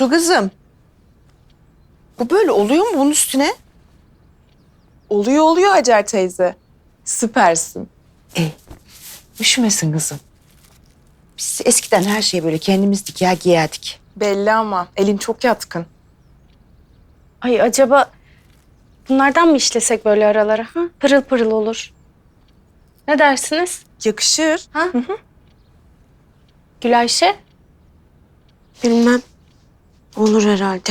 Su kızım. Bu böyle oluyor mu bunun üstüne? Oluyor oluyor Hacer teyze. Süpersin. E, üşümesin kızım. Biz eskiden her şeyi böyle kendimiz diker giyerdik. Belli ama elin çok yatkın. Ay acaba bunlardan mı işlesek böyle aralara? Ha? Pırıl pırıl olur. Ne dersiniz? Yakışır. Ha? Gülayşe? Bilmem. Olur herhalde.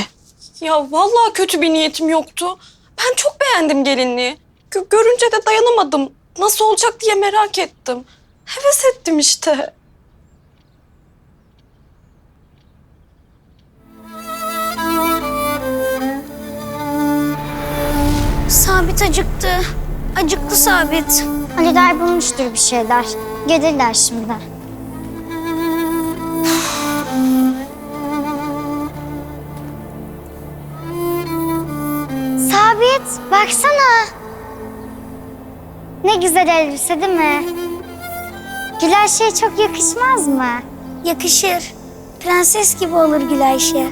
Ya vallahi kötü bir niyetim yoktu. Ben çok beğendim gelinliği. Gö- görünce de dayanamadım. Nasıl olacak diye merak ettim. Heves ettim işte. Sabit acıktı. Acıktı Sabit. Ali der bulmuştur bir şeyler. Gelirler şimdi. Sabit, baksana. Ne güzel elbise değil mi? Gülayşe'ye çok yakışmaz mı? Yakışır. Prenses gibi olur Gülayşe.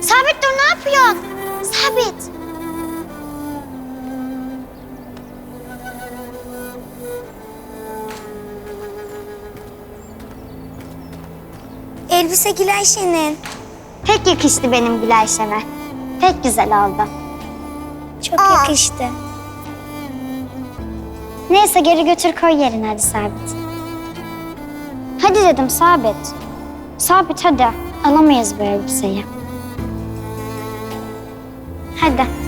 Sabit dur ne yapıyorsun? Sabit. Elbise Gülayşe'nin. Pek yakıştı benim Gülayşe'me. Pek güzel oldu. Çok yakıştı. Neyse geri götür koy yerine hadi Sabit. Hadi dedim Sabit. Sabit hadi. Alamayız bu elbiseyi. Hadi.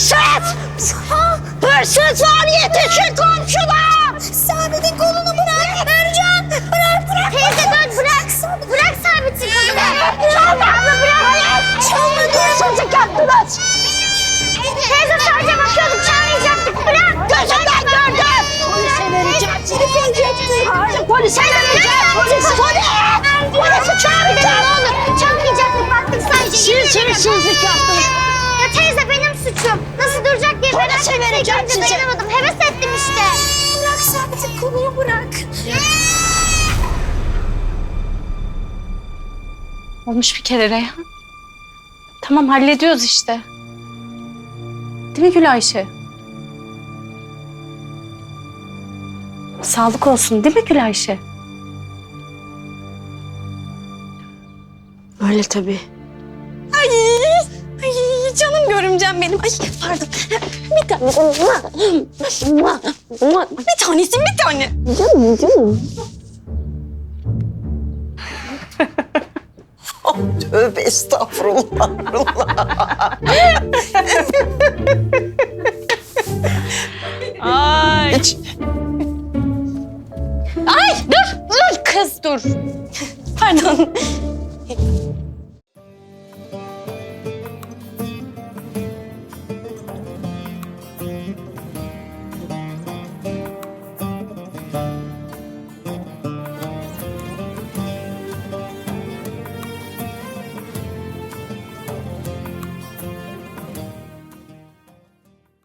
Hırsız! Hırsız var yetişin komşular! Sabit'in kolunu bırak. Ercan bırak bırak. Teyze dur bırak. Bırak Sabit'in kolunu. Çalma abla bırak. Çalma. Hırsızlık yaptınız! Teyze sadece bakıyorduk çalmayacaktık bırak. Gözümden gördüm! Polise vereceğim seni. Hayır, polise vereceğim! Polis, polis! Polisi çağıracağım! Ne olur çalmayacaktık baktık sadece. Siz hırsızlık yaptınız. Merak Polise ettim. vereceğim sizi. dayanamadım. Heves ettim işte. Bırak Sabit'in kolunu bırak. Olmuş bir kere Reyhan. Tamam hallediyoruz işte. Değil mi Gülayşe? Sağlık olsun değil mi Gülayşe? Öyle tabii. Ay canım görümcem benim. Ay pardon. Bir tane. Bir tanesi bir tane. Tövbe estağfurullah. Ay. Hiç. Ay dur dur kız dur. Pardon.